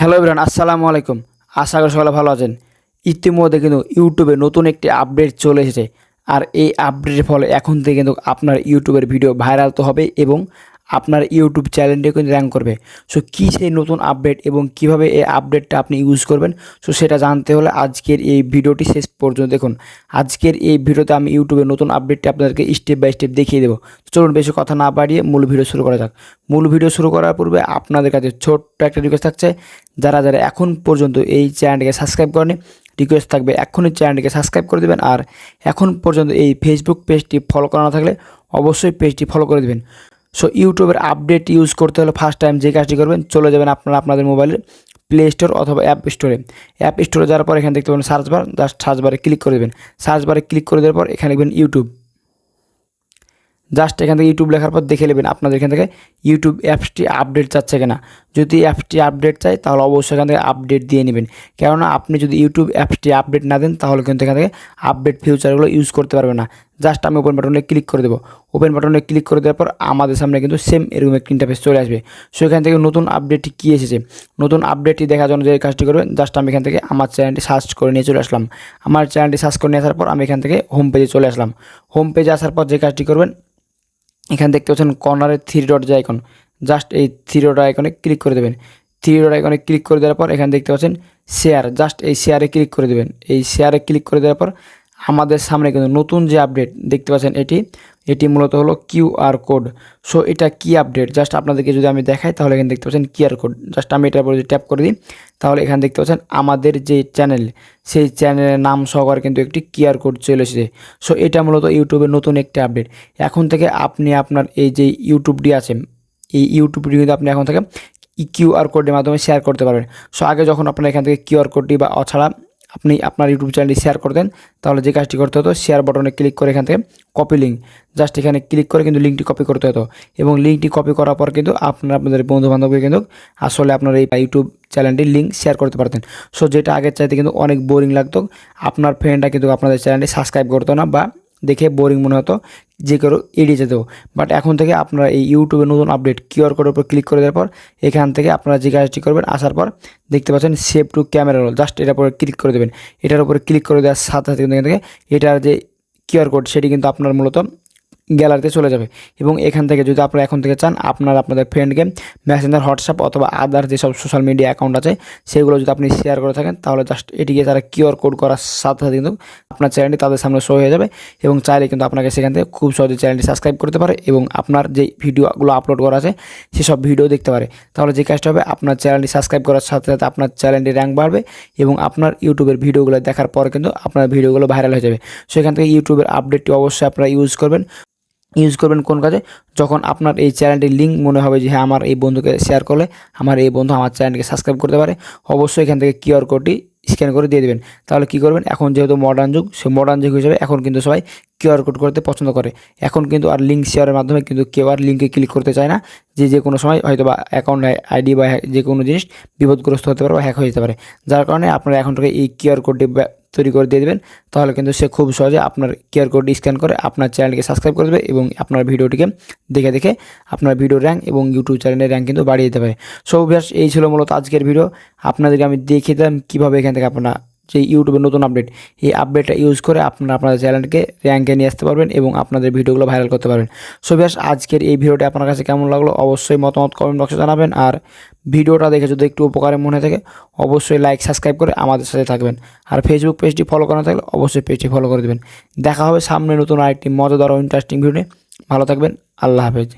Hello ইবরান আসসালামু আলাইকুম। আশা করি সকালে ভালো আছেন। ইতিমধ্যে কিন্তু ইউটিউবে নতুন একটি আপডেট চলে এসেছে। আর এই আপডেটের ফলে এখন থেকে কিন্তু আপনার ইউটিউবের ভিডিও ভাইরাল তো হবে এবং আপনার ইউটিউব চ্যানেলটিও কিন্তু র্যাঙ্ক করবে। সো কী সেই নতুন আপডেট এবং কীভাবে এই আপডেটটা আপনি ইউজ করবেন, সো সেটা জানতে হলে আজকের এই ভিডিওটি শেষ পর্যন্ত দেখুন। আজকের এই ভিডিওতে আমি ইউটিউবে নতুন আপডেটটি আপনাদেরকে স্টেপ বাই স্টেপ দেখিয়ে দেবো। চলুন বেশি কথা না বাড়িয়ে মূল ভিডিও শুরু করা যাক। মূল ভিডিও শুরু করার পূর্বে আপনাদের কাছে ছোট্ট একটা রিকোয়েস্ট থাকছে। যারা যারা এখন পর্যন্ত এই চ্যানেলটিকে সাবস্ক্রাইব করেনি রিকোয়েস্ট থাকবে এখনই চ্যানেলটিকে সাবস্ক্রাইব করে দেবেন। আর এখন পর্যন্ত এই ফেসবুক পেজটি ফলো করা না থাকলে অবশ্যই পেজটি ফলো করে দেবেন। সো ইউটিউবের আপডেট ইউজ করতে হলে ফার্স্ট টাইম যে কাজটি করবেন, চলে যাবেন আপনারা আপনাদের মোবাইলের প্লে স্টোর অথবা অ্যাপ স্টোরে অ্যাপ স্টোরে যাওয়ার পর এখানে দেখতে পাবেন সার্চ বার জাস্ট সার্চ বারে ক্লিক করে দেবেন। সার্চ বারে ক্লিক করে দেওয়ার পর এখানে লিখবেন ইউটিউব জাস্ট এখান থেকে ইউটিউব লেখার পর দেখে নেবেন আপনাদের এখান থেকে ইউটিউব অ্যাপসটি আপডেট চাচ্ছে কিনা। যদি অ্যাপসটি আপডেট চাই তাহলে অবশ্যই এখান থেকে আপডেট দিয়ে নেবেন। কেননা আপনি যদি ইউটিউব অ্যাপসটি আপডেট না দেন, তাহলে কিন্তু এখান থেকে আপডেট ফিউচারগুলো ইউজ করতে পারবেন না। জাস্ট আমি ওপেন বাটনে ক্লিক করে দেবো। ওপেন বাটনে ক্লিক করে দেওয়ার পর আমাদের সামনে কিন্তু সেম এরকম একটা ইন্টারফেস চলে আসবে। সো এখান থেকে নতুন আপডেটটি কী এসেছে? নতুন আপডেটটি দেখার জন্য যে কাজটি করবেন জাস্ট আমি এখান থেকে আমার চ্যানেলটি সার্চ করে নিয়ে চলে আসলাম। আমার চ্যানেলটি সার্চ করে নিয়ে আসার পর আমি এখান থেকে হোম পেজে চলে আসলাম। হোম পেজে আসার পর যে কাজটি করবেন, এখানে দেখতে পাচ্ছেন কর্নারে থ্রি ডট যে আইকন জাস্ট এই থ্রি ডট আইকনে ক্লিক করে দেবেন। থ্রি ডট আইকনে ক্লিক করে দেওয়ার পর এখানে দেখতে পাচ্ছেন শেয়ার জাস্ট এই শেয়ারে ক্লিক করে দেবেন। এই শেয়ারে ক্লিক করে দেওয়ার পর আমাদের সামনে কিন্তু নতুন যে আপডেট দেখতে পাচ্ছেন এটি এটি মূলত হলো কিউআর কোড সো এটা কি আপডেট জাস্ট আপনাদেরকে যদি আমি দেখাই, তাহলে এখানে দেখতে পাচ্ছেন কিউআর কোড জাস্ট আমি এটার উপর যদি ট্যাপ করে দিই, তাহলে এখানে দেখতে পাচ্ছেন আমাদের যে চ্যানেল সেই চ্যানেলের নাম সহকারে কিন্তু একটি কিউআর কোড চলে এসেছে। সো এটা মূলত ইউটিউবের নতুন একটি আপডেট এখন থেকে আপনি আপনার এই যে ইউটিউবটি আছে, এই ইউটিউবটি কিন্তু আপনি এখন থেকে কিউআর কোডের মাধ্যমে শেয়ার করতে পারবেন। সো আগে যখন আপনার এখান থেকে কিউআর কোডটি বা অছাড়া আপনি আপনার ইউটিউব চ্যানেলটি শেয়ার করতেন তাহলে যে কাজটি করতে হতো শেয়ার বাটনে ক্লিক করে এখান থেকে কপি লিঙ্ক জাস্ট এখানে ক্লিক করে কিন্তু লিঙ্কটি কপি করতে হতো। এবং লিঙ্কটি কপি করার পর কিন্তু আপনার আপনাদের বন্ধু বান্ধবকে কিন্তু আসলে আপনার এই ইউটিউব চ্যানেলটির লিঙ্ক শেয়ার করতে পারতেন। সো যেটা আগের চাইতে কিন্তু অনেক বোরিং লাগতো। আপনার ফ্রেন্ডরা কিন্তু আপনাদের চ্যানেলটি সাবস্ক্রাইব করতো না বা দেখে বোরিং মনে হতো। যে কেউ এড়িয়ে যেতেও বাট এখন থেকে আপনারা এই ইউটিউবে নতুন আপডেট কিউআর কোডের উপর ক্লিক করে দেওয়ার পর, এখান থেকে আপনারা যে কাজটি করবেন, আসার পর দেখতে পাচ্ছেন save to camera roll just এটার উপরে ক্লিক করে দেবেন। এটার উপরে ক্লিক করে দেওয়ার সাথে সাথে কিন্তু এখান থেকে এটার যে কিউআর কোড সেটি কিন্তু আপনার মূলত গ্যালারিতে চলে যাবে। এবং এখান থেকে যদি আপনারা এখন থেকে চান, আপনার আপনাদের ফ্রেন্ডকে মেসেঞ্জার হোয়াটসঅ্যাপ অথবা আদার যেসব সোশ্যাল মিডিয়া অ্যাকাউন্ট আছে, সেগুলো যদি আপনি শেয়ার করে থাকেন, তাহলে জাস্ট এটিকে তারা কিউআর কোড করার সাথে সাথে কিন্তু আপনার চ্যানেলটি তাদের সামনে শো হয়ে যাবে। এবং চাইলে কিন্তু আপনাকে সেখান থেকে খুব সহজে চ্যানেলটি সাবস্ক্রাইব করতে পারে এবং আপনার যে ভিডিওগুলো আপলোড করা আছে, সেসব ভিডিও দেখতে পারে। তাহলে যে কাজটা হবে, আপনার চ্যানেলটি সাবস্ক্রাইব করার সাথে সাথে আপনার চ্যানেলটি র্যাঙ্ক বাড়বে এবং আপনার ইউটিউবের ভিডিওগুলো দেখার পর কিন্তু আপনার ভিডিওগুলো ভাইরাল হয়ে যাবে। সেখান থেকে ইউটিউবের আপডেটটি অবশ্যই আপনারা ইউজ করবেন। ইউজ করবেন কোন কাজে? যখন আপনার এই চ্যানেলটির লিঙ্ক মনে হবে যে হ্যাঁ আমার এই বন্ধুকে শেয়ার করলে, আমার এই বন্ধু আমার চ্যানেলকে সাবস্ক্রাইব করতে পারে, অবশ্যই এখান থেকে কিউআর কোডটি স্ক্যান করে দিয়ে দেবেন। তাহলে কী করবেন? এখন যেহেতু মডার্ন যুগ সে মডার্ন যুগ হিসেবে এখন কিন্তু সবাই কিউআর কোড করতে পছন্দ করে। এখন কিন্তু আর লিঙ্ক শেয়ারের মাধ্যমে কিন্তু কেউ আর লিঙ্কে ক্লিক করতে চায় না। যে যে কোনো সময় হয়তো বা অ্যাকাউন্ট আইডি বা যে কোনো জিনিস বিপদগ্রস্ত হতে পারে বা হ্যাক হয়ে যেতে পারে। যার কারণে আপনারা এখন থেকে এই কিউআর কোডটি তৈরি করে দিয়ে দেবেন, তাহলে কিন্তু সে খুব সহজে আপনার কিউআর কোডটি স্ক্যান করে আপনার চ্যানেলকে সাবস্ক্রাইব করে দেবে এবং আপনার ভিডিওটিকে দেখে দেখে আপনার ভিডিও র্যাঙ্ক এবং ইউটিউব চ্যানেলের র্যাঙ্ক কিন্তু বাড়িয়ে দিতে পারে। সো এই ছিল মূলত আজকের ভিডিও আপনাদেরকে আমি দেখিয়ে দিলাম কীভাবে এখান থেকে আপনারা যে ইউটিউবের নতুন আপডেট এই আপডেটটা ইউজ করে আপনারা আপনাদের চ্যানেলকে র্যাঙ্কে নিয়ে আসতে পারবেন এবং আপনাদের ভিডিওগুলো ভাইরাল করতে পারবেন। সো আজকের এই ভিডিওটা আপনার কাছে কেমন লাগল অবশ্যই মতামত কমেন্ট বক্সে জানাবেন আর ভিডিওটা দেখে যদি একটু উপকারে মনে থাকে, অবশ্যই লাইক সাবস্ক্রাইব করে আমাদের সাথে থাকবেন। আর ফেসবুক পেজটি ফলো করা থাকলে অবশ্যই পেজটি ফলো করে দেবেন। দেখা হবে সামনে নতুন আরেকটি মজাদার ও ইন্টারেস্টিং ভিডিও ভালো থাকবেন, আল্লাহ হাফেজ।